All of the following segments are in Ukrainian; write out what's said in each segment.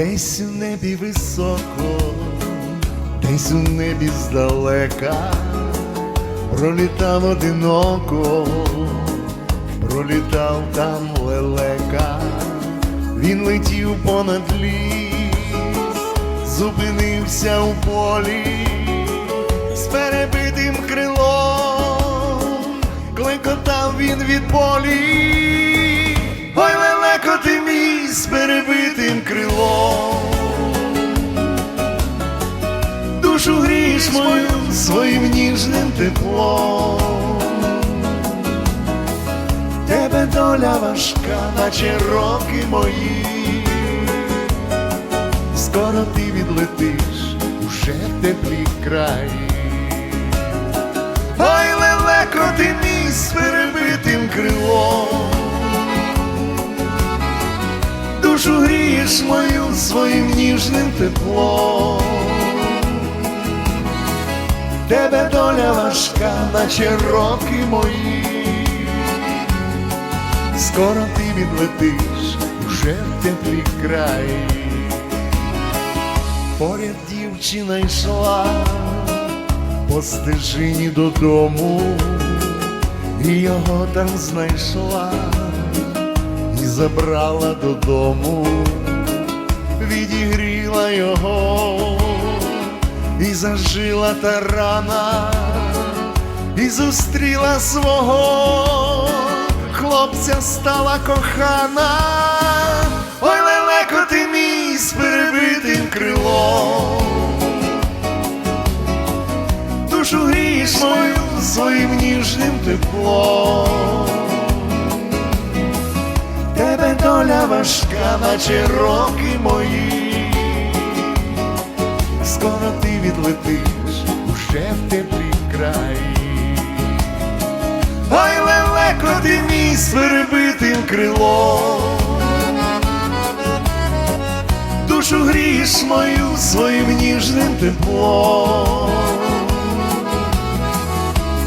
Десь у небі високо, десь у небі здалека, пролітав одиноко, пролітав там лелека, він летів понад ліс, зупинився у полі. З перебитим крилом, клекотав він від болі. Ти мій з перебитим крилом, душу грієш мою своїм ніжним теплом. Тебе доля важка, наче роки мої, скоро ти відлетиш уже в теплі краї. Ой, лелеко, ти мій з перебитим крилом, душу грієш мою своїм ніжним теплом. Тебе доля важка, наче роки мої, скоро ти відлетиш уже в теплі краї. Поряд дівчина йшла по стежині додому, і його там знайшла і забрала додому, відігріла його, і зажила та рана, і зустріла свого хлопця стала кохана. Ой, лелеко, ти мій з перебитим крилом душу грієш мою своїм ніжним теплом. Доля важка, наче роки мої, скоро ти відлетиш уже в теплі краї. Ой, лелеко, ти мій з перебитим крилом. Душу грієш мою своїм ніжним теплом.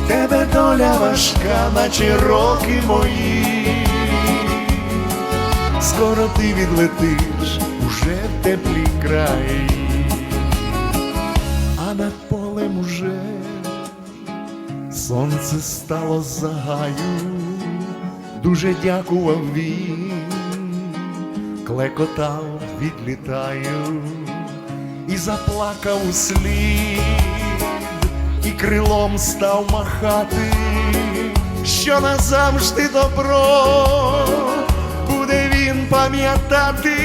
Тебе доля важка, наче роки мої, ти відлетиш уже в теплі краї, а над полем уже сонце стало загаю, дуже дякував він, клекотав, відлітаю. І заплакав у слід і крилом став махати, що назавжди добро пам'ятати.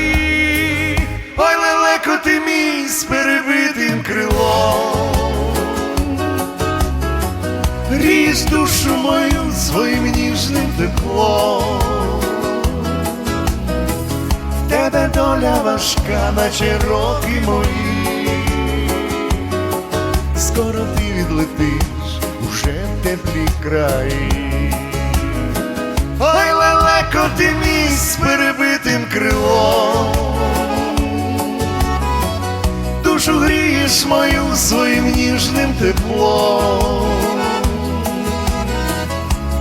Ой, лелеко, ти мій з перебитим крилом, ріж душу мою своїм ніжним теплом. Тебе доля важка, наче роки мої скоро ти відлетиш уже в теплі краї. Ой, лелеко, ти мій з перебитим крилом, душу грієш мою своїм ніжним теплом.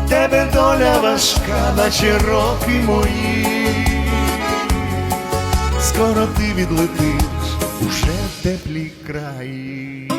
Тебе доля важка, наче роки мої, скоро ти відлетиш уже в теплі краї.